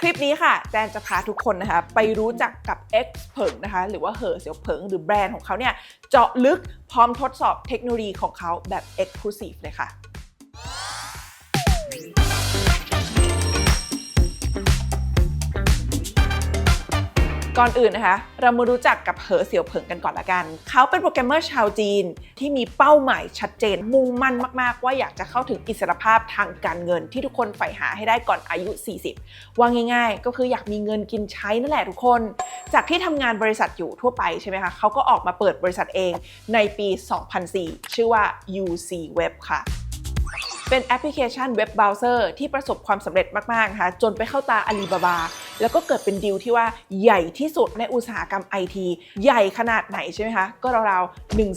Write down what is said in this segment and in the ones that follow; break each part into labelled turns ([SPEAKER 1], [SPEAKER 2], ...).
[SPEAKER 1] คลิปนี้ค่ะแจนจะพาทุกคนนะคะ ไปรู้จักกับ X เผิงนะคะ หรือว่าเหอเสี่ยวเผิงหรือแบรนด์ของเขาเนี่ย เจาะลึกพร้อมทดสอบเทคโนโลยีของเขาแบบ Exclusive เลยค่ะ ก่อนอื่นนะคะ เรามารู้จักกับเหอเสี่ยวเผิงกันก่อนละกัน เขาเป็นโปรแกรมเมอร์ชาวจีนที่มีเป้าหมายชัดเจน มุ่งมั่นมาก ๆ ว่าอยากจะเข้าถึงอิสรภาพทางการเงินที่ทุกคนใฝ่หาให้ได้ก่อนอายุ 40 ว่าง่าย ๆ ก็คืออยากมีเงินกินใช้นั่นแหละทุกคน จากที่ทำงานบริษัทอยู่ทั่วไปใช่ไหมคะเขาก็ออกมาเปิดบริษัทเองในปี 2004 ชื่อว่า UC Web ค่ะเป็นแอปพลิเคชันเว็บเบราว์เซอร์ที่ประสบความสำเร็จมาก ๆ นะคะ จนไปเข้าตาอาลีบาบา แล้วก็เกิดเป็นดีลที่ว่าใหญ่ที่สุดในอุตสาหกรรมไอทีใหญ่ขนาดไหนใช่ไหมคะ ก็ราวๆ1 2 0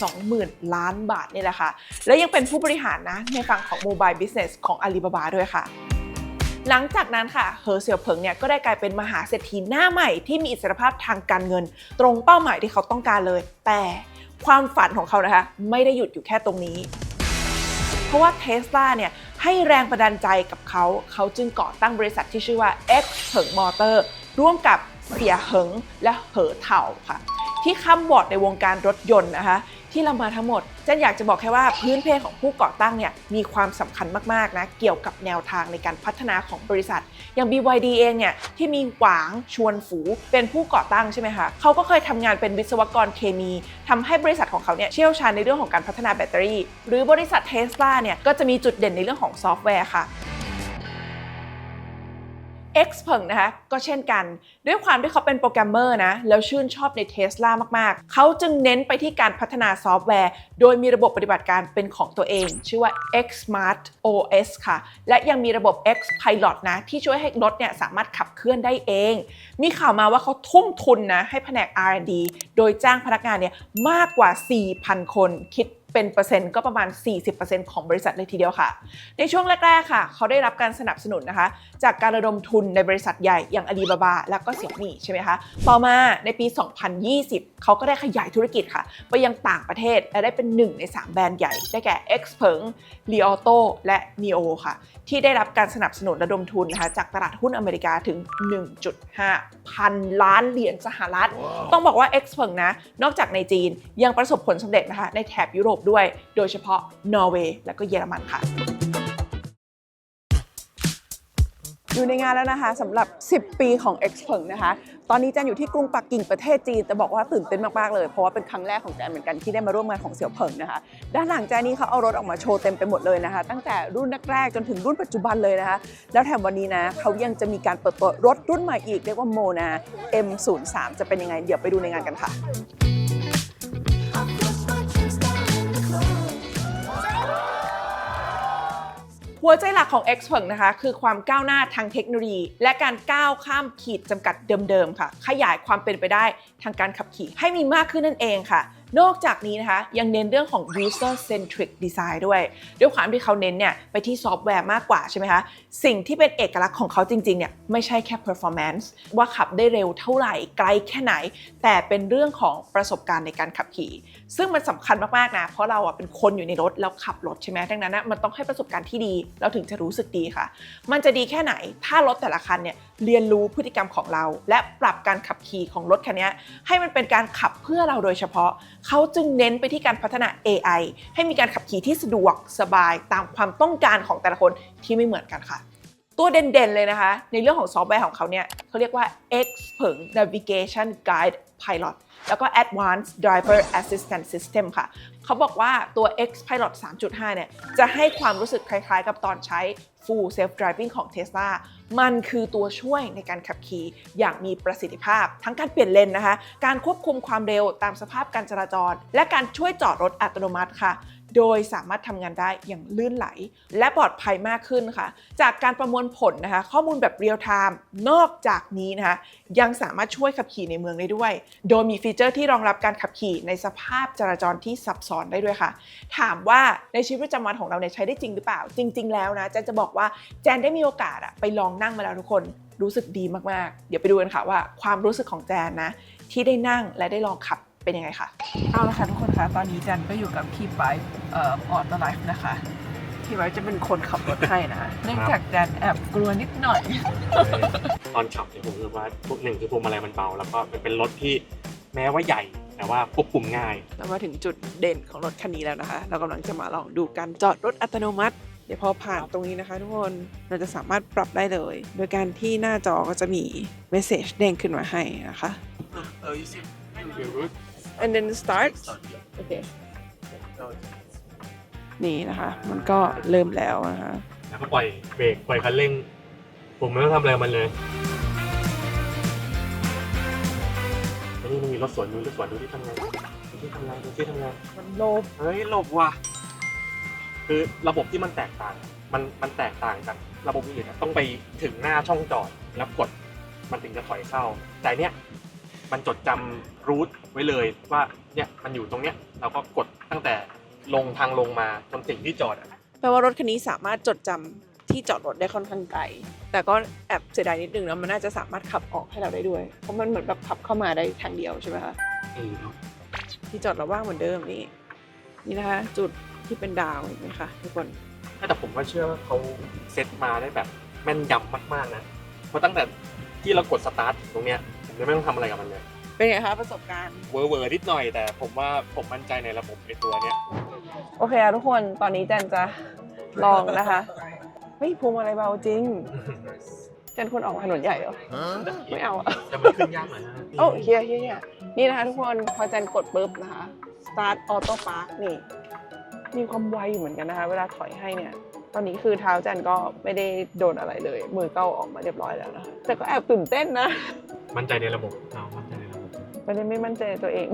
[SPEAKER 1] 0 0 0 ล้านบาทนี่แหละค่ะ และยังเป็นผู้บริหารนะ ในฝั่งของโมบายบิสเนสของอาลีบาบาด้วยค่ะหลังจากนั้นค่ะเหอเสี่ยวเผิงเนี่ยก็ได้กลายเป็นมหาเศรษฐีหน้าใหม่ที่มีอิสรภาพทางการเงิน ตรงเป้าหมายที่เขาต้องการเลย แต่ความฝันของเขานะคะ ไม่ได้หยุดอยู่แค่ตรงนี้ เพราะว่าเทสลาเนี่ยให้แรงบันดาลใจกับเขา เขาจึงก่อตั้งบริษัทที่ชื่อว่า X เหิงมอเตอร์ร่วมกับเสียเหิงและเหอเถาค่ะ ที่ค้ำบอร์ดในวงการรถยนต์นะคะ ที่เรามาทั้งหมดเจนอยากจะบอกแค่ว่าพื้นเพของผู้ก่อตั้งเนี่ยมีความสำคัญมากๆนะเกี่ยวกับแนวทางในการพัฒนาของบริษัท อย่าง BYD เองเนี่ยที่มีหวางชวนฝูเป็นผู้ก่อตั้งใช่ไหมคะเขาก็เคยทำงานเป็นวิศวกรเคมีทำให้บริษัทของเขาเนี่ยเชี่ยวชาญในเรื่องของการพัฒนาแบตเตอรี่ หรือบริษัทเทสลาเนี่ยก็จะมีจุดเด่นในเรื่องของซอฟต์แวร์ค่ะ X เผิงนะคะก็เช่นกัน ด้วยความที่เขาเป็นโปรแกรมเมอร์นะ แล้วชื่นชอบในเทสลามาก ๆ เขาจึงเน้นไปที่การพัฒนาซอฟต์แวร์ โดยมีระบบปฏิบัติการเป็นของตัวเอง ชื่อว่า X Smart OS ค่ะ และยังมีระบบ X Pilot นะ ที่ช่วยให้รถเนี่ยสามารถขับเคลื่อนได้เอง มีข่าวมาว่าเขาทุ่มทุนนะให้แผนก R&D โดยจ้างพนักงานเนี่ยมากกว่า 4,000 คนคิด เป็นเปอร์เซ็นต์ก็ประมาณ 40%ของบริษัทเลยทีเดียวค่ะ ในช่วงแรก ๆ ค่ะ เขาได้รับการสนับสนุนนะคะ จากการระดมทุนในบริษัทใหญ่อย่างอาลีบาบา แล้วก็เสี่ยมี่ใช่ไหมคะ ต่อมาในปี 2020 เขาก็ได้ขยายธุรกิจค่ะ ไปยังต่างประเทศและได้เป็นหนึ่งใน 3 แบรนด์ใหญ่ ได้แก่ X เพิง l ีออโตและ Neo ค่ะ ที่ได้รับการสนับสนุนระดมทุนนะคะจากตลาดหุ้นอเมริกาถึง 1.5 พันล้านเหรียญสหรัฐต้องบอกว่า X เพิงนะ นอกจากในจีนยังประสบผลสำเร็จนะคะในแถบยุโรปด้วย โดยเฉพาะนอร์เวย์และก็เยอรมันค่ะอยู่ในงานแล้วนะคะสำหรับ 10 ปีของ X เพิงนะคะ ตอนนี้แจนอยู่ที่กรุงปักกิ่งประเทศจีนแต่บอกว่าตื่นเต้นมากๆเลย เพราะว่าเป็นครั้งแรกของแจนเหมือนกันที่ได้มาร่วมงานของเสี่ยวเพิงนะคะ ด้านหลังแจนนี้เขาเอารถออกมาโชว์เต็มไปหมดเลยนะคะ ตั้งแต่รุ่นแรกๆจนถึงรุ่นปัจจุบันเลยนะคะ แล้วแถมวันนี้นะเขายังจะมีการเปิดตัวรถรุ่นใหม่อีกเรียกว่าโมนา M03 จะเป็นยังไงเดี๋ยวไปดูในงานกันค่ะ หัวใจหลักของ X เพิงนะคะ คือความก้าวหน้าทางเทคโนโลยี และการก้าวข้ามขีดจำกัดเดิมๆค่ะ ขยายความเป็นไปได้ทางการขับขี่ ให้มีมากขึ้นนั่นเองค่ะ นอกจากนี้นะคะ ยังเน้นเรื่องของ user centric design ด้วย ด้วยความที่เขาเน้นเนี่ยไปที่ซอฟต์แวร์มากกว่าใช่ไหมคะ สิ่งที่เป็นเอกลักษณ์ของเขาจริงๆเนี่ยไม่ใช่แค่ performance ว่าขับได้เร็วเท่าไหร่ไกลแค่ไหน แต่เป็นเรื่องของประสบการณ์ในการขับขี่ ซึ่งมันสำคัญมากๆนะ เพราะเราอะเป็นคนอยู่ในรถแล้วขับรถใช่ไหมดังนั้นนะมันต้องให้ประสบการณ์ที่ดี เราถึงจะรู้สึกดีค่ะ มันจะดีแค่ไหน ถ้ารถแต่ละคันเนี่ยเรียนรู้พฤติกรรมของเรา และปรับการขับขี่ของรถคันนี้ให้มันเป็นการขับเพื่อเราโดยเฉพาะ เขาจึงเน้นไปที่การพัฒนา AI ให้มีการขับขี่ที่สะดวกสบายตามความต้องการของแต่ละคนที่ไม่เหมือนกันค่ะ ตัวเด่นๆเลยนะคะ ในเรื่องของซอฟต์แวร์ของเขาเนี่ยเขาเรียกว่า X เผิง Navigation Guide Pilot แล้วก็ Advanced Driver Assistance System ค่ะ เขาบอกว่าตัว X Pilot 3.5 เนี่ย จะให้ความรู้สึกคล้ายๆ กับตอนใช้ Full Self Driving ของ Tesla มันคือตัวช่วยในการขับขี่อย่างมีประสิทธิภาพ ทั้งการเปลี่ยนเลนนะคะ การควบคุมความเร็วตามสภาพการจราจร และการช่วยจอดรถอัตโนมัติค่ะ โดยสามารถทำงานได้อย่างลื่นไหล และปลอดภัยมากขึ้นค่ะ จากการประมวลผลนะคะ ข้อมูลแบบเรียลไทม์นอกจากนี้นะคะ ยังสามารถช่วยขับขี่ในเมืองได้ด้วย โดยมีฟีเจอร์ที่รองรับการขับขี่ในสภาพจราจรที่ซับซ้อนได้ด้วยค่ะ ถามว่าในชีวิตประจำวันของเราเนี่ยใช้ได้จริงหรือเปล่า จริง ๆ แล้วนะแจนจะบอกว่าแจนได้มีโอกาสอะไปลองนั่งมาแล้วทุกคนรู้สึกดีมาก ๆ เดี๋ยวไปดูกันค่ะว่าความรู้สึกของแจนนะ ที่ได้นั่งและได้ลองขับเป็นยังไงค่ะ เอาละค่ะทุกคนคะตอนนี้จันก็อยู่กับพี่ไบค์เอ่อออโตไลฟ์นะคะ ที่ไว้จะเป็นคนขับรถให้นะเนื่องจากแดนแอบกลัวนิดหน่อย
[SPEAKER 2] ตอนขับเนี่ยผมรู้สึกว่าพวกหนึ่งคือพวงมาลัยมันเบา แล้วก็มันเป็นรถที่แม้ว่าใหญ่แต่ว่าควบคุมง่าย
[SPEAKER 1] เรามาถึงจุดเด่นของรถคันนี้แล้วนะคะ เรากำลังจะมาลองดูการจอดรถอัตโนมัติ เดี๋ยวพอผ่านตรงนี้นะคะ ทุกคนเราจะสามารถปรับได้เลย โดยการที่หน้าจอก็จะมีเมสเซจเด้งขึ้นมาให้นะคะ
[SPEAKER 3] Oh, you see,
[SPEAKER 2] Your route
[SPEAKER 1] and then start โอเค นี่นะคะ มันก็เริ่มแล้วนะคะ
[SPEAKER 2] แล้วก็ปล่อยเบรกปล่อยคันเร่ง ผมไม่ต้องทำอะไรกับมันเลยแล้วนี่มันมีรถสวนดูรถสวนดูที่ทำงานดูที่ทำงานดูที่ทำงาน
[SPEAKER 1] มันโลบ
[SPEAKER 2] เฮ้ยหลบว่ะคือระบบที่มันแตกต่าง มันมันแตกต่างจากระบบอื่นอะต้องไปถึงหน้าช่องจอดแล้วกดมันถึงจะถอยเข้า แต่เนี้ยมันจดจำรูทไว้เลยว่าเนี่ยมันอยู่ตรงเนี้ยเราก็กดตั้งแต่ ลงทางลงมาจนถึงที่จอดอะ
[SPEAKER 1] แปลว่ารถคันนี้สามารถจดจำที่จอดรถได้ค่อนข้างไกล แต่ก็แอบเสียดายนิดนึงนะมันน่าจะสามารถขับออกให้เราได้ด้วย เพราะมันเหมือนแบบขับเข้ามาได้ทางเดียวใช่ไหมคะ
[SPEAKER 2] เออเนอะ
[SPEAKER 1] ที่จอดเราว่างเหมือนเดิมนี่ นี่นะคะ จุดที่เป็นดาวเห็นไหมคะทุกคน
[SPEAKER 2] แต่ผมก็เชื่อว่าเขาเซตมาได้แบบแม่นยำมากๆนะ เพราะตั้งแต่ที่เรากดสตาร์ทตรงเนี้ยผมยังไม่ต้องทำอะไรกับมันเลย
[SPEAKER 1] เป็นไงคะประสบการณ์
[SPEAKER 2] เวอร์เวอร์นิดหน่อยแต่ผมว่าผมมั่นใจในระบบไอตัวเนี้ย
[SPEAKER 1] โอเคอะทุกคนตอนนี้แจนจะลองนะคะเฮ้ยพวงมาลัยเบาจริงแจนควรออกถนนใหญ่เหรอไม่เอาอะ
[SPEAKER 2] จะมันขึ้นยากหน่อยนะ
[SPEAKER 1] โอ้เฮียเฮียเฮียนี่นะคะทุกคนพอแจนกดปุ๊บนะคะ start auto park นี่ มีความไวอยู่เหมือนกันนะคะ เวลาถอยให้เนี่ยตอนนี้คือเท้าแจนก็ไม่ได้โดนอะไรเลย มือก็ออกมาเรียบร้อยแล้วนะคะแต่ก็แอบตื่นเต้นนะ
[SPEAKER 2] มั่นใจในระบบเรา
[SPEAKER 1] ไม่ได้ไม่มั่นใจตัวเอง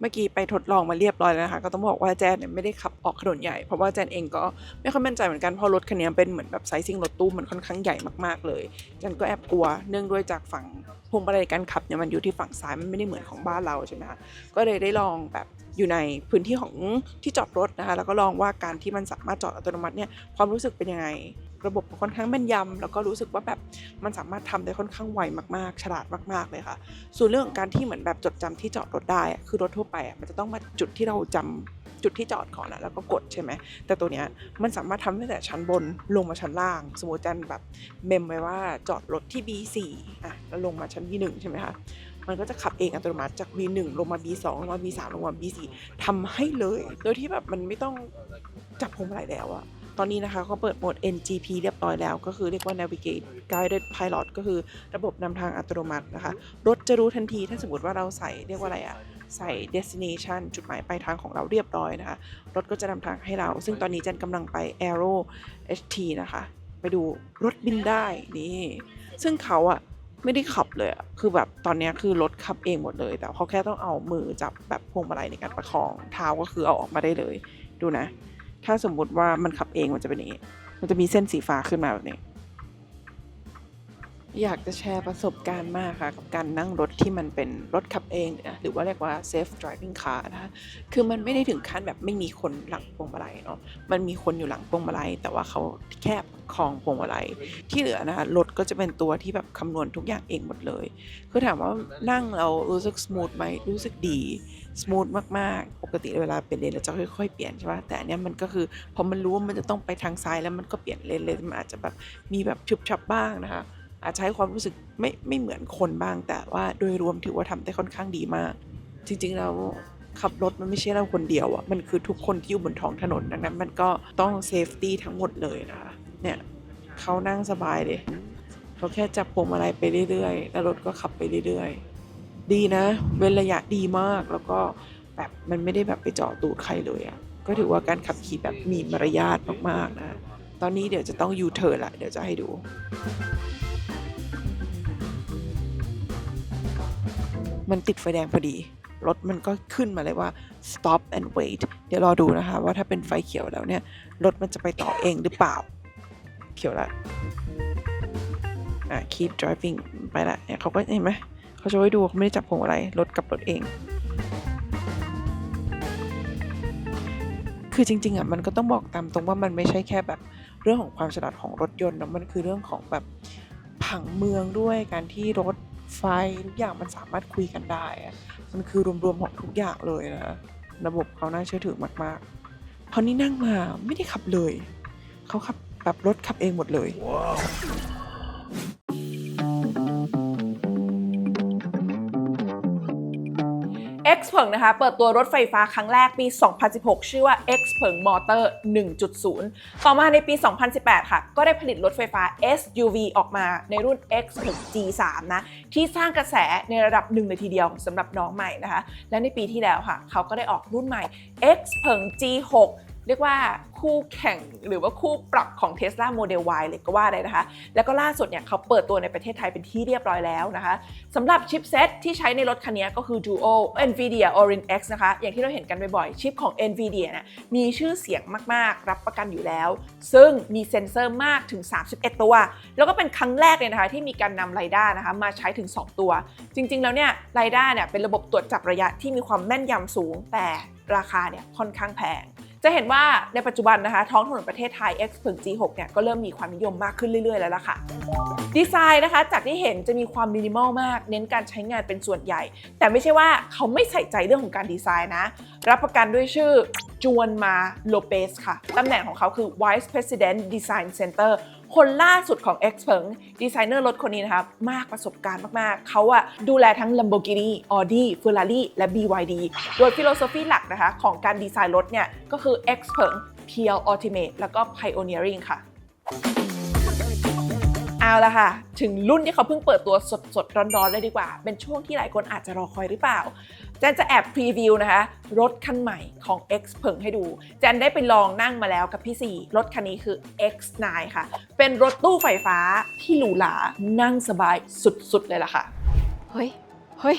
[SPEAKER 1] เมื่อกี้ไปทดลองมาเรียบร้อยแล้วนะคะ ก็ต้องบอกว่าแจนเนี่ยไม่ได้ขับออกถนนใหญ่ เพราะว่าแจนเองก็ไม่ค่อยมั่นใจเหมือนกัน เพราะรถคันนี้เป็นเหมือนแบบไซซิ่งรถตู้มันค่อนข้างใหญ่มากๆเลยแจนก็แอบกลัวเนื่องด้วยจากฝั่งพวงมาลัยการขับเนี่ยมันอยู่ที่ฝั่งซ้ายมันไม่ได้เหมือนของบ้านเราใช่ไหมคะก็เลยได้ลองแบบอยู่ในพื้นที่ของที่จอดรถนะคะแล้วก็ลองว่าการที่มันสามารถจอดอัตโนมัติเนี่ยความรู้สึกเป็นยังไง ระบบค่อนข้างแม่นยำแล้วก็รู้สึกว่าแบบมันสามารถทำได้ค่อนข้างไวมากๆ ฉลาดมากๆเลยค่ะ ส่วนเรื่องของการที่เหมือนแบบจดจำที่จอดรถได้ คือรถทั่วไปมันจะต้องมาจุดที่เราจำจุดที่จอดก่อนะแล้วก็กดใช่ไหม แต่ตัวเนี้ยมันสามารถทำได้แต่ชั้นบนลงมาชั้นล่าง สมมติจันแบบเมมไว้ว่าจอดรถที่ B4 อะแล้วลงมาชั้น B1 ใช่ไหมคะ มันก็จะขับเองอัตโนมัติจาก B1 ลงมา B2 ลงมา B3 ลงมา B4 ทำให้เลย โดยที่แบบมันไม่ต้องจับพวงมาลัยแล้วอะ ตอนนี้นะคะเขาเปิดโหมด NGP เรียบร้อยแล้ว ก็คือเรียกว่า Navigate Guided Pilot ก็คือระบบนำทางอัตโนมัตินะคะ รถจะรู้ทันทีถ้าสมมติว่าเราใส่เรียกว่าอะไรอะใส่ destination จุดหมายปลายทางของเราเรียบร้อยนะคะ รถก็จะนำทางให้เรา ซึ่งตอนนี้จันกำลังไป Aero HT นะคะ ไปดูรถบินได้นี่ ซึ่งเขาอะไม่ได้ขับเลยอะคือแบบตอนนี้คือรถขับเองหมดเลย แต่เขาแค่ต้องเอามือจับแบบพวงมาลัยในการประคอง เท้าก็คือเอาออกมาได้เลย ดูนะ ถ้าสมมุติว่ามันขับเองมันจะเป็นอย่างนี้ มันจะมีเส้นสีฟ้าขึ้นมาแบบนี้ อยากจะแชร์ประสบการณ์มากค่ะ กับการนั่งรถที่มันเป็นรถขับเองนะหรือว่าเรียกว่า safe driving car นะคะคือมันไม่ได้ถึงขั้นแบบไม่มีคนหลังพวงมาลัยเนาะมันมีคนอยู่หลังพวงมาลัย แต่ว่าเขาแค่คลองพวงมาลัย ที่เหลือนะคะรถก็จะเป็นตัวที่แบบคำนวณทุกอย่างเองหมดเลย คือถามว่านั่งเรารู้สึกส o t h ไหมรู้สึกดี ส o t h มากๆ ปกติเวลาเปลี่ยนเลนเราจะค่อยๆเปลี่ยนใช่ปะแต่อันเนี้ยมันก็คือพอมันรู้ว่ามันจะต้องไปทางซ้ายแล้วมันก็เปลี่ยนเลนเลยมันอาจจะแบบมีแบบฉุบฉับบ้างนะคะ อาจจะให้ความรู้สึกไม่ไม่เหมือนคนบ้าง แต่ว่าโดยรวมถือว่าทำได้ค่อนข้างดีมาก จริงๆแล้วขับรถมันไม่ใช่เราคนเดียวอะมันคือทุกคนที่อยู่บนท้องถนนดังนั้นมันก็ต้องเซฟตี้ทั้งหมดเลยนะคะเนี่ยเขานั่งสบายเลยเขาแค่จับพวงมาลัยไปเรื่อยๆ แล้วรถก็ขับไปเรื่อยๆ ดีนะ เว้นระยะดีมากแล้วก็แบบมันไม่ได้แบบไปเจาะตูดใครเลยอะ่ะก็ถือว่าการขับขี่แบบมีมารยาทมากๆนะ ตอนนี้เดี๋ยวจะต้องยูเทิร์นละเดี๋ยวจะให้ดูมันติดไฟแดงพอดี รถมันก็ขึ้นมาเลยว่า stop and wait เดี๋ยวรอดูนะคะ ว่าถ้าเป็นไฟเขียวแล้วเนี่ย รถมันจะไปต่อเองหรือเปล่า เขียวละอะ keep driving ไปละเนี่ยเขาก็เห็นไหม เขาจะไว้ดูเขาไม่ได้จับพวงอะไรรถกับรถเอง คือจริงๆอะมันก็ต้องบอกตามตรงว่ามันไม่ใช่แค่แบบเรื่องของความฉลาดของรถยนต์นะมันคือเรื่องของแบบผังเมืองด้วยการที่รถไฟทุกอย่างมันสามารถคุยกันได้อะมันคือรวมๆของทุกอย่างเลยนะระบบเขาน่าเชื่อถือมากๆเพราะนี่นั่งมาไม่ได้ขับเลย เขาขับแบบรถขับเองหมดเลย X เผิงนะคะ เปิดตัวรถไฟฟ้าครั้งแรกปี 2016 ชื่อว่า X เผิงมอเตอร์ 1.0 ต่อมาในปี 2018 ค่ะ ก็ได้ผลิตรถไฟฟ้า SUV ออกมาในรุ่น X เผิง G3 นะ ที่สร้างกระแสในระดับหนึ่งเลยทีเดียวสำหรับน้องใหม่นะคะ และในปีที่แล้วค่ะ เขาก็ได้ออกรุ่นใหม่ X เผิง G6 เรียกว่าคู่แข่งหรือว่าคู่ปรับของ Tesla Model Y เลยก็ว่าได้นะคะ แล้วก็ล่าสุดเนี่ยเขาเปิดตัวในประเทศไทยเป็นที่เรียบร้อยแล้วนะคะสำหรับชิปเซตที่ใช้ในรถคันนี้ก็คือ Duo NVIDIA Orin X นะคะ อย่างที่เราเห็นกันบ่อยๆ ชิปของ NVIDIA เนี่ยมีชื่อเสียงมากๆ รับประกันอยู่แล้ว ซึ่งมีเซ็นเซอร์มากถึง 31 ตัว แล้วก็เป็นครั้งแรกเลยนะคะที่มีการนำไรด้านะคะมาใช้ถึง 2 ตัว จริงๆ แล้วเนี่ยไรด้าเนี่ยเป็นระบบตรวจจับระยะที่มีความแม่นยำสูง แต่ราคาเนี่ยค่อนข้างแพง จะเห็นว่าในปัจจุบันนะคะ ท้องถนนประเทศไทย X ถึง G6 เนี่ยก็เริ่มมีความนิยมมากขึ้นเรื่อยๆ แล้วล่ะค่ะดีไซน์นะคะ จากที่เห็นจะมีความมินิมอลมาก เน้นการใช้งานเป็นส่วนใหญ่ แต่ไม่ใช่ว่าเขาไม่ใส่ใจเรื่องของการดีไซน์นะ รับประกันด้วยชื่อจวนมาโลเปสค่ะตำแหน่งของเขาคือ Vice President Design Center คนล่าสุดของ X เพิงดีไซเนอร์รถคนนี้นะคะมากประสบการณ์มาก ๆ เขาอะดูแลทั้ง Lamborghini Audi Ferrari และ BYD โดยฟิโลโซฟีหลักนะคะของการดีไซน์รถเนี่ยก็คือ X เพิง Pure Ultimate แล้วก็ Pioneering ค่ะเอาละค่ะ ถึงรุ่นที่เขาเพิ่งเปิดตัวสดๆ ร้อนๆ เลยดีกว่า เป็นช่วงที่หลายคนอาจจะรอคอยหรือเปล่า จนจะแอบพรีวิวนะคะ รถคันใหม่ของ X เพิงให้ดู แจนได้ไปลองนั่งมาแล้วกับพี่สี่รถคันนี้คือ X9 ค่ะ เป็นรถตู้ไฟฟ้าที่หรูหรานั่งสบายสุดๆเลยล่ะค่ะ
[SPEAKER 3] เฮ้ย เฮ้ย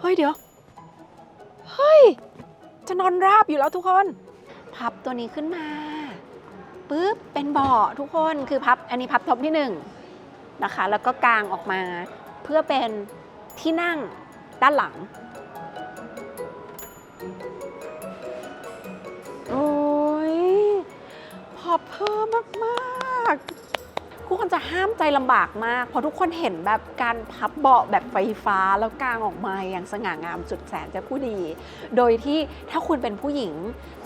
[SPEAKER 3] เฮ้ยเดี๋ยว เฮ้ย จะนอนราบอยู่แล้วทุกคน พับตัวนี้ขึ้นมาปุ๊บเป็นเบาะทุกคนคือพับอันนี้พับท็อปที่หนึ่งนะคะ แล้วก็กางออกมา เพื่อเป็นที่นั่งด้านหลัง พอเพิ่มมากๆทุกคนจะห้ามใจลำบากมาก เพราะทุกคนเห็นแบบการพับเบาะแบบไฟฟ้าแล้วกางออกมาอย่างสง่างามสุดแสนจะผู้ดี โดยที่ถ้าคุณเป็นผู้หญิง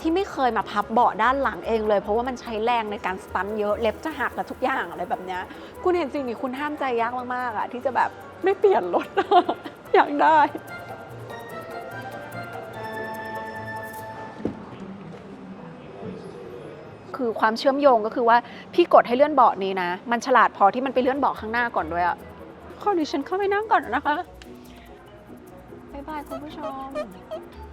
[SPEAKER 3] ที่ไม่เคยมาพับเบาะด้านหลังเองเลย เพราะว่ามันใช้แรงในการสตันเยอะเล็บจะหักและทุกอย่างอะไรแบบนี้คุณเห็นสิ่งนี้คุณห้ามใจยากมากๆอะที่จะแบบไม่เปลี่ยนรถอยากได้ คือความเชื่อมโยงก็คือว่าพี่กดให้เลื่อนเบาะนี้นะ มันฉลาดพอที่มันไปเลื่อนเบาะข้างหน้าก่อนด้วยอะขอดิฉันเข้าไปนั่งก่อนนะคะบายบายคุณผู้ชม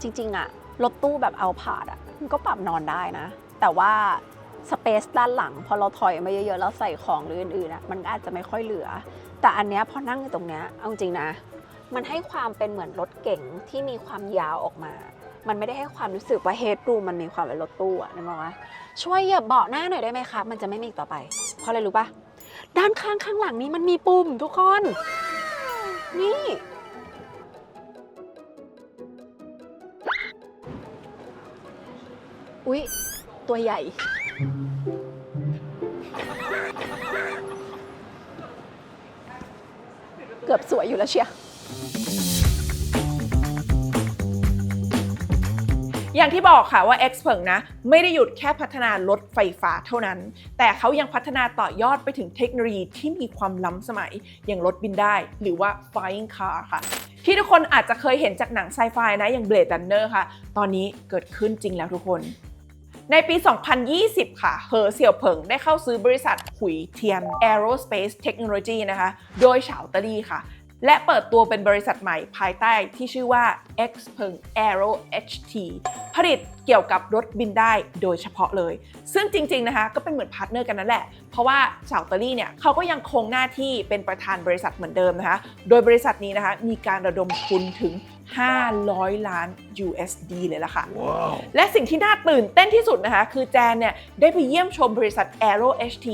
[SPEAKER 3] จริงๆอะรถตู้แบบเอาผาดอะมันก็ปรับนอนได้นะ แต่ว่าสเปซด้านหลัง พอเราถอยมาเยอะๆแล้วใส่ของหรืออื่นๆอะมันก็อาจจะไม่ค่อยเหลือ แต่อันเนี้ยพอนั่งอยู่ตรงเนี้ยเอาจริงนะ มันให้ความเป็นเหมือนรถเก๋งที่มีความยาวออกมา มันไม่ได้ให้ความรู้สึกว่าเฮดรูมมันมีความเป็นรถตู้อะนึกออกไหมช่วยเหยียบเบาะหน้าหน่อยได้ไหมคะมันจะไม่มีอีกต่อไป เพราะอะไรรู้ปะด้านข้างข้างหลังนี้มันมีปุ่มทุกคน นี่อุ๊ย ตัวใหญ่ เกือบสวยอยู่แล้วเชียว
[SPEAKER 1] อย่างที่บอกค่ะว่า X เพิงนะไม่ได้หยุดแค่พัฒนารถไฟฟ้าเท่านั้น แต่เขายังพัฒนาต่อยอดไปถึงเทคโนโลยีที่มีความล้ำสมัย อย่างรถบินได้ หรือว่า flying car ค่ะ ที่ทุกคนอาจจะเคยเห็นจากหนังไซไฟนะอย่าง Blade Runner ค่ะ ตอนนี้เกิดขึ้นจริงแล้วทุกคนในปี 2020 ค่ะ เหอเสี่ยวเผิงได้เข้าซื้อบริษัทหุยเทียน Aerospace Technology นะคะ โดยเฉาตลีค่ะ และเปิดตัวเป็นบริษัทใหม่ภายใต้ที่ชื่อว่า Xpeng Aero HT ผลิตเกี่ยวกับรถบินได้โดยเฉพาะเลย ซึ่งจริงๆนะคะก็เป็นเหมือนพาร์ทเนอร์กันนั่นแหละ เพราะว่าเฉาตลี่เนี่ยเขาก็ยังคงหน้าที่เป็นประธานบริษัทเหมือนเดิมนะคะ โดยบริษัทนี้นะคะมีการระดมทุนถึง 500 ล้าน USD เลยล่ะค่ะและสิ่งที่น่าตื่นเต้นที่สุดนะคะ คือแจนเนี่ยได้ไปเยี่ยมชมบริษัท Aero HT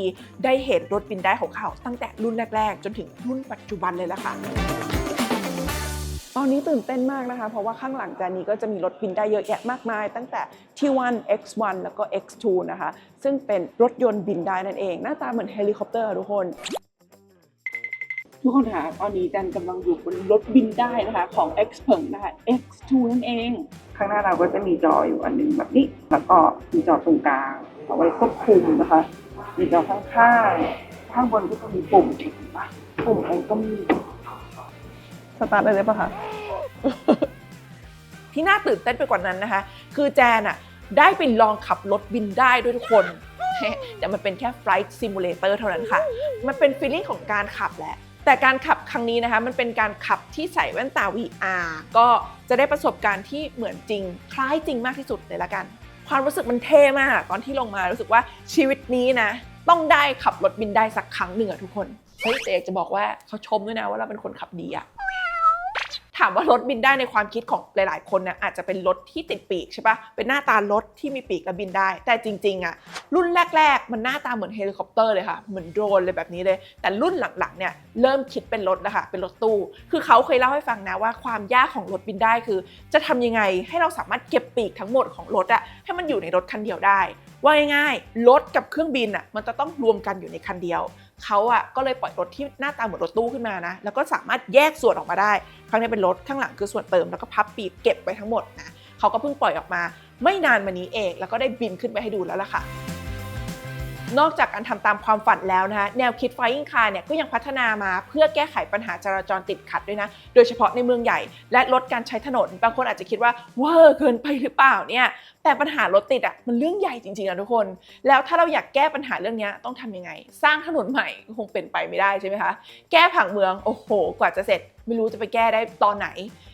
[SPEAKER 1] ได้เห็นรถบินได้ของเขา ตั้งแต่รุ่นแรก ๆ จนถึงรุ่นปัจจุบันเลยล่ะค่ะตอนนี้ตื่นเต้นมากนะคะ เพราะว่าข้างหลังแจนนี้ก็จะมีรถบินได้เยอะแยะมากมาย ตั้งแต่ T1 X1 แล้วก็ X2 นะคะ ซึ่งเป็นรถยนต์บินได้นั่นเอง หน้าตาเหมือนเฮลิคอปเตอร์ค่ะทุกคน ทุกคนค่ะตอนนี้แจนกำลังอยู่บนรถบินได้นะคะของ X เพิงนะคะ X2 นั่นเอง
[SPEAKER 4] ข้างหน้าเราก็จะมีจออยู่อันหนึงแบบนี้ แล้วก็มีจอตรงกลางเอาไว้ควบคุมนะคะ มีจอข้างข้างๆข้างบนก็จะมีปุ่มเห็นปะปุ่มมันก็มี
[SPEAKER 1] สตาร์ทเลยได้ปะคะที่น่าตื่นเต้นไปกว่านั้นนะคะ คือแจนอะได้ไปลองขับรถบินได้ด้วยทุกคนแต่มันเป็นแค่ Flight Simulator เท่านั้นค่ะ มันเป็นฟีลลิ่งของการขับแหละ แต่การขับครั้งนี้นะคะมันเป็นการขับที่ใส่แว่นตา VR ก็จะได้ประสบการณ์ที่เหมือนจริง คล้ายจริงมากที่สุดเลยละกัน ความรู้สึกมันเท่มากตอนที่ลงมารู้สึกว่าชีวิตนี้นะ ต้องได้ขับรถบินได้สักครั้งหนึ่งอะทุกคนเฮ้ยแต่อยากจะบอกว่าเขาชมด้วยนะว่าเราเป็นคนขับดีอะ ถามว่ารถบินได้ในความคิดของหลาย ๆ คนนะอาจจะเป็นรถที่ติดปีกใช่ปะเป็นหน้าตารถที่มีปีกและบินได้ แต่จริง ๆอะรุ่นแรก ๆ มันหน้าตาเหมือนเฮลิคอปเตอร์เลยค่ะ เหมือนโดรนเลยแบบนี้เลย แต่รุ่นหลัง ๆ เนี่ยเริ่มคิดเป็นรถแล้วค่ะ เป็นรถตู้ คือเขาเคยเล่าให้ฟังนะว่าความยากของรถบินได้คือ จะทำยังไงให้เราสามารถเก็บปีกทั้งหมดของรถอะให้มันอยู่ในรถคันเดียวได้ ว่าง่ายๆรถกับเครื่องบินอะมันจะต้องรวมกันอยู่ในคันเดียว เขาอะก็เลยปล่อยรถที่หน้าตาเหมือนรถตู้ขึ้นมานะ แล้วก็สามารถแยกส่วนออกมาได้ ข้างในเป็นรถข้างหลังคือส่วนเติมแล้วก็พับปีบเก็บไว้ทั้งหมดนะเขาก็เพิ่งปล่อยออกมา ไม่นานมานี้เอง แล้วก็ได้บินขึ้นไปให้ดูแล้วล่ะค่ะ นอกจากการทำตามความฝันแล้วนะคะแนวคิด Flying Car เนี่ยก็ยังพัฒนามาเพื่อแก้ไขปัญหาจราจรติดขัดด้วยนะ โดยเฉพาะในเมืองใหญ่ และลดการใช้ถนน บางคนอาจจะคิดว่าเวอร์เกินไปหรือเปล่าเนี่ยแต่ปัญหารถติดอะมันเรื่องใหญ่จริงๆนะทุกคน แล้วถ้าเราอยากแก้ปัญหาเรื่องนี้ต้องทำยังไง สร้างถนนใหม่คงเป็นไปไม่ได้ใช่ไหมคะแก้ผังเมืองโอ้โห กว่าจะเสร็จ ไม่รู้จะไปแก้ได้ตอนไหน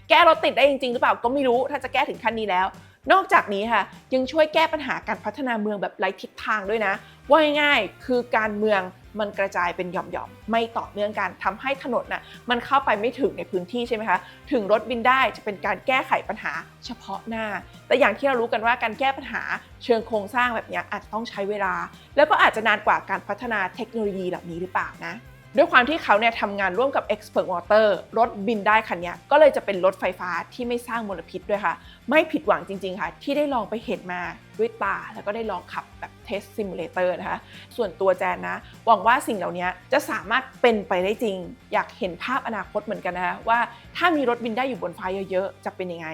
[SPEAKER 1] แก้รถติดได้จริงๆหรือเปล่าก็ไม่รู้ถ้าจะแก้ถึงขั้นนี้แล้ว นอกจากนี้ค่ะยังช่วยแก้ปัญหาการพัฒนาเมืองแบบไร้ทิศทางด้วยนะ ว่าง่ายๆคือการเมืองมันกระจายเป็นหย่อมๆ ไม่ต่อเนื่องกันทำให้ถนนน่ะมันเข้าไปไม่ถึงในพื้นที่ใช่ไหมคะ ถึงรถบินได้จะเป็นการแก้ไขปัญหาเฉพาะหน้า แต่อย่างที่เรารู้กันว่าการแก้ปัญหาเชิงโครงสร้างแบบนี้อาจจะต้องใช้เวลา แล้วก็อาจจะนานกว่าการพัฒนาเทคโนโลยีเหล่านี้หรือเปล่านะ ด้วยความที่เขาเนี่ยทำงานร่วมกับ Expert Water รถบินได้คันนี้ก็เลยจะเป็นรถไฟฟ้าที่ไม่สร้างมลพิษด้วยค่ะ ไม่ผิดหวังจริง ๆ ค่ะ ที่ได้ลองไปเห็นมาด้วยตา แล้วก็ได้ลองขับแบบเทสซิมูเลเตอร์นะคะ ส่วนตัวแจนนะ หวังว่าสิ่งเหล่านี้จะสามารถเป็นไปได้จริง อยากเห็นภาพอนาคตเหมือนกันนะคะว่าถ้ามีรถบินได้อยู่บนฟ้าเยอะๆ จะเป็นยังไง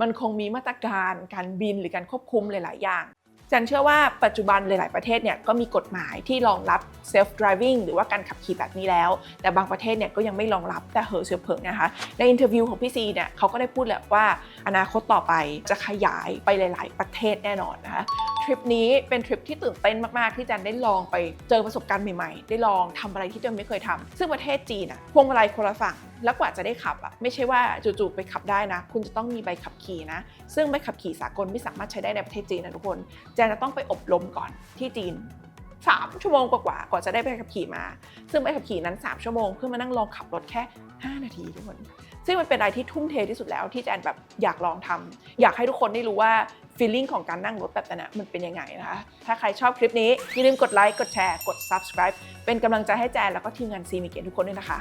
[SPEAKER 1] มันคงมีมาตรการการบินหรือการควบคุมหลาย ๆ อย่าง จันเชื่อว่าปัจจุบันหลาย ๆ ประเทศเนี่ยก็มีกฎหมายที่รองรับ self driving หรือว่าการขับขี่แบบนี้แล้ว แต่บางประเทศเนี่ยก็ยังไม่รองรับแต่เหอเสือเผิงนะคะ ในอินเทอร์วิวของพี่ซีเนี่ยเขาก็ได้พูดแหละว่าอนาคตต่อไปจะขยายไปหลาย ๆ ประเทศแน่นอนนะคะทริปนี้เป็นทริปที่ตื่นเต้นมาก ๆ ที่จันได้ลองไปเจอประสบการณ์ใหม่ ๆ ได้ลองทำอะไรที่จันไม่เคยทำซึ่งประเทศจีนอะพวงมาลัยคนละฝั่งแล้วกว่าจะได้ขับอะไม่ใช่ว่าจู่ๆไปขับได้นะ คุณจะต้องมีใบขับขี่นะ ซึ่งใบขับขี่สากลไม่สามารถใช้ได้ในประเทศจีนนะทุกคนจนจะต้องไปอบรมก่อนที่จีน 3 ชั่วโมงกว่ากว่าจะได้ใบขับขี่มา ซึ่งใบขับขี่นั้น 3 ชั่วโมงเพื่อมานั่งลองขับรถแค่ 5 นาทีทุกคนซึ่งมันเป็นอะไรที่ทุ่มเทที่สุดแล้วที่แจนแบบอยากลองทำอยากให้ทุกคนได้รู้ว่าฟีลลิ่งของการนั่งรถแบบนั้นนะมันเป็นยังไงนะคะ ถ้าใครชอบคลิปนี้ อย่าลืมกดไลค์ กดแชร์ กด subscribe เป็นกำลังใจให้แจนแล้วก็ทีมงานซีมีเกียรติทุกคนด้วยนะคะ